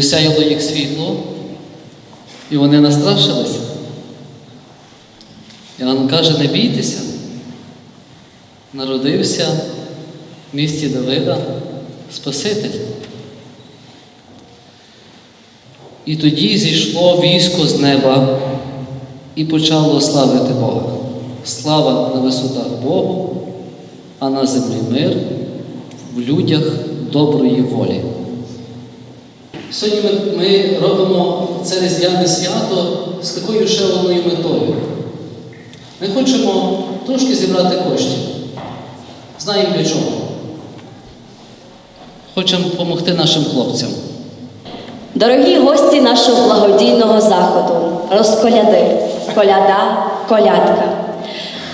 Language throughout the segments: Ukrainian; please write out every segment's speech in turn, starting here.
осяяло їх світло, і вони настрашилися. Іоанн каже, не бійтеся. Народився в місті Давида Спаситель. І тоді зійшло військо з неба і почало славити Бога. Слава на висотах Богу, а на землі мир в людях доброї волі. Сьогодні ми, ми робимо це різдвяне свято з такою ще одною метою. Ми хочемо трошки зібрати коштів. Знаємо для чого. Хочемо допомогти нашим хлопцям. Дорогі гості нашого благодійного заходу, розколяди, коляда, колядка.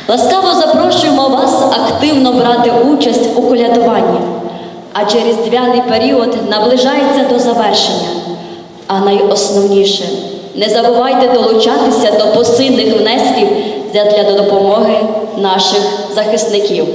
Ласкаво запрошуємо вас активно брати участь у колядуванні, адже різдвяний період наближається до завершення. А найосновніше не забувайте долучатися до посильних внесків для допомоги наших захисників.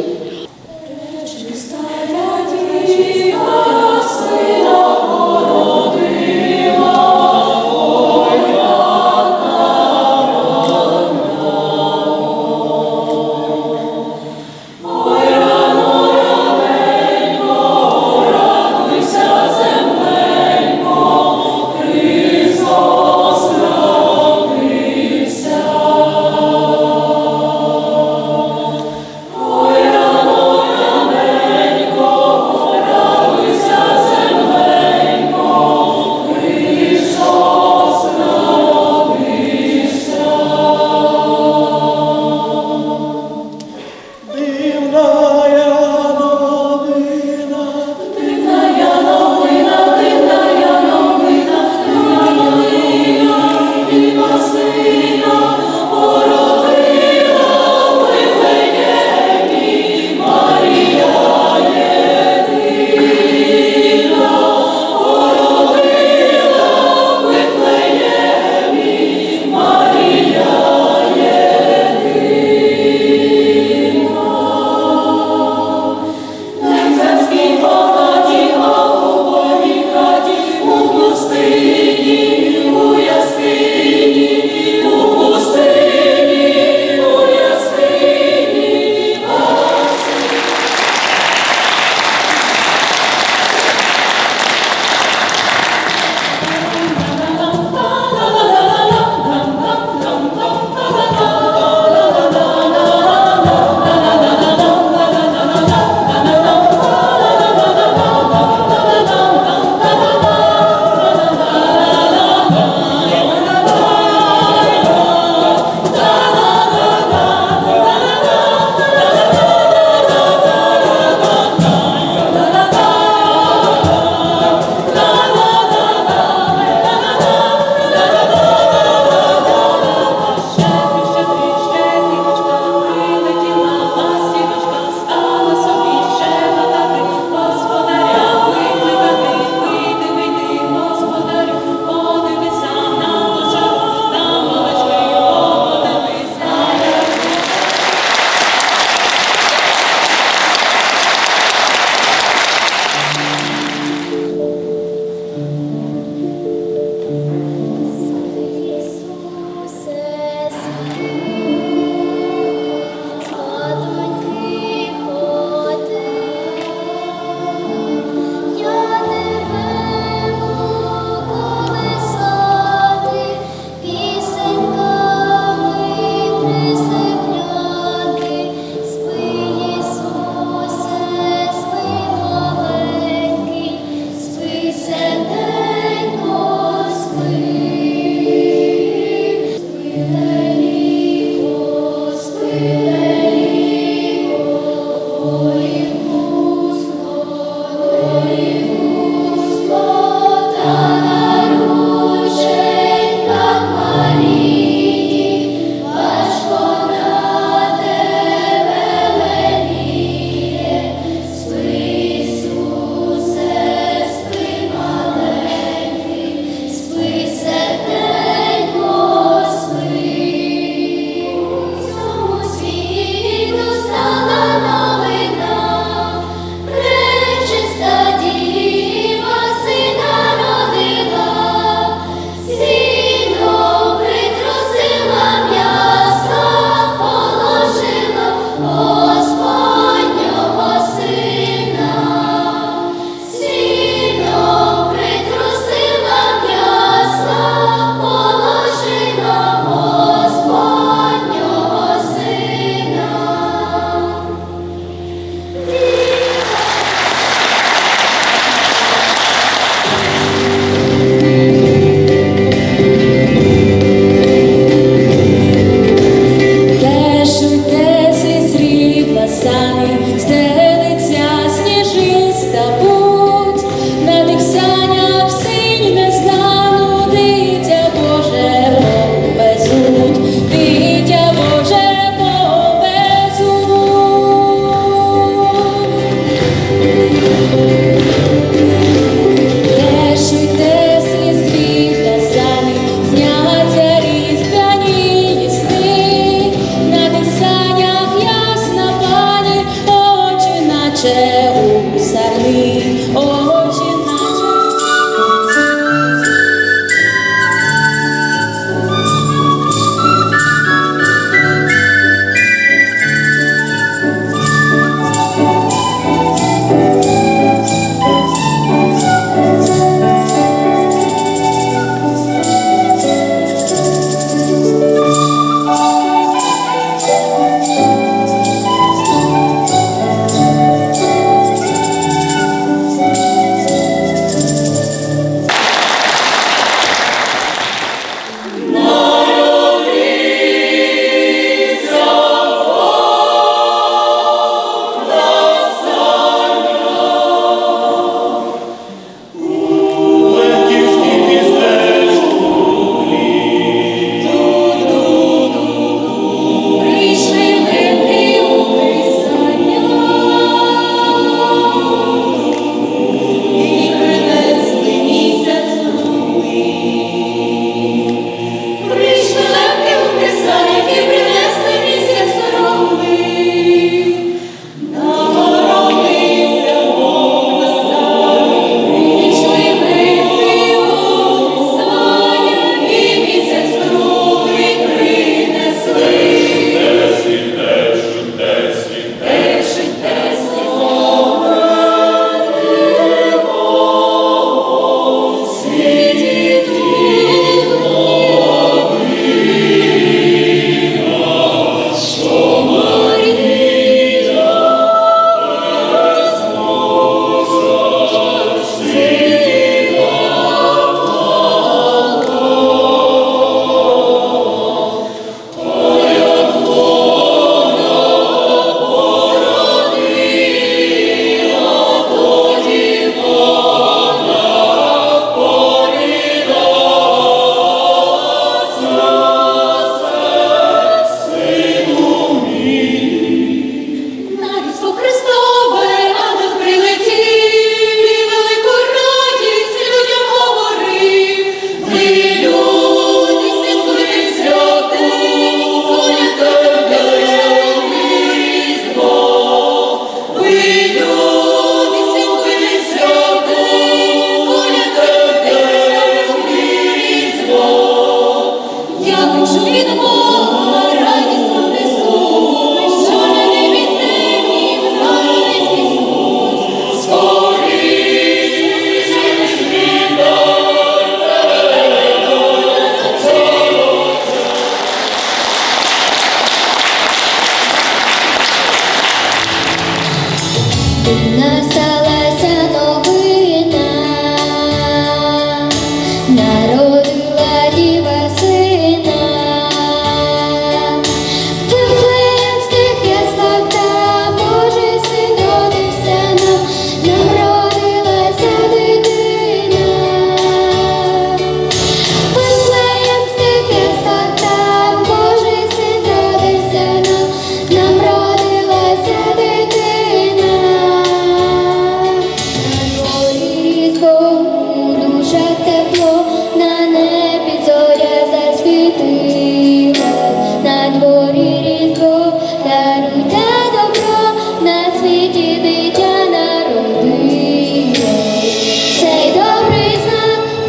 від моря.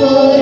Por